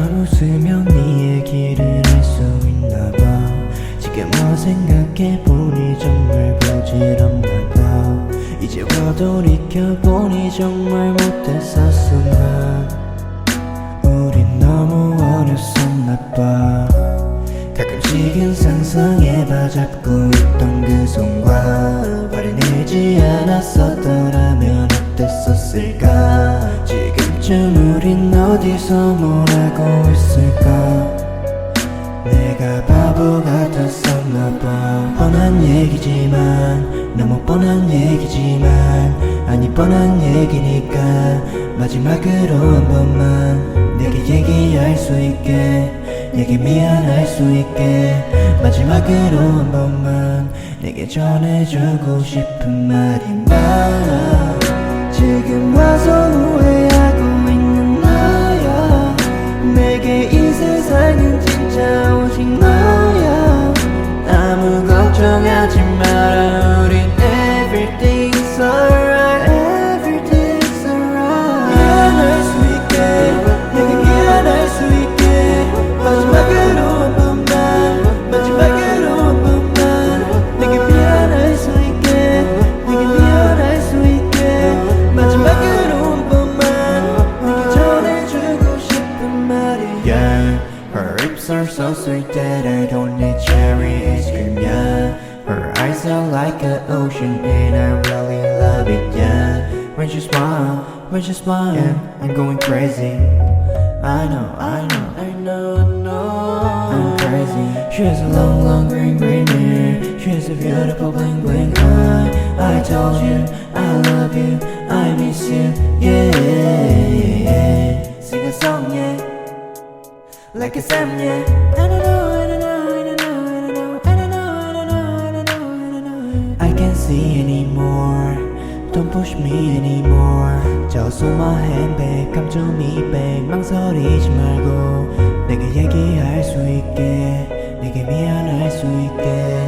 안 웃으면 네 얘기를 할 수 있나봐. 지금 뭐 생각해보니 정말 부질없나봐. 이제 와 돌이켜보니 정말 못했었으나. 우린 너무 어렸었나봐. 가끔씩은 상상해봐 잡고 있던 그 손과 발이 내지 않았었더라면 우린 어디서 뭘 하고 있을까? 내가 바보 같았었나봐. 뻔한 얘기지만 너무 뻔한 얘기지만 아니 뻔한 얘기니까. 마지막으로 한 번만 내게 얘기할 수 있게 내게 미안할 수 있게. 마지막으로 한 번만 내게 전해주고 싶은 말이 많아. 지금 와서 so sweet that I don't need cherry ice cream Yeah. Her eyes are like an ocean and I really love it Yeah. When she smile, when she smile yeah, I'm going crazy. I know, I know, I know, I know. I'm crazy. She has a long, long green, green hair. She has a beautiful bling, bling eye. I told you, I love you, I miss you. Yeah. Sing a song, yeah like it's m yeah I don't know I don't know I don't know I don't know I don't know I don't know I can't see anymore Don't push me anymore Just hold my hand back 감정 me back 망설이지 말고 내게 얘기할 수 있게 내게 미안할 수 있게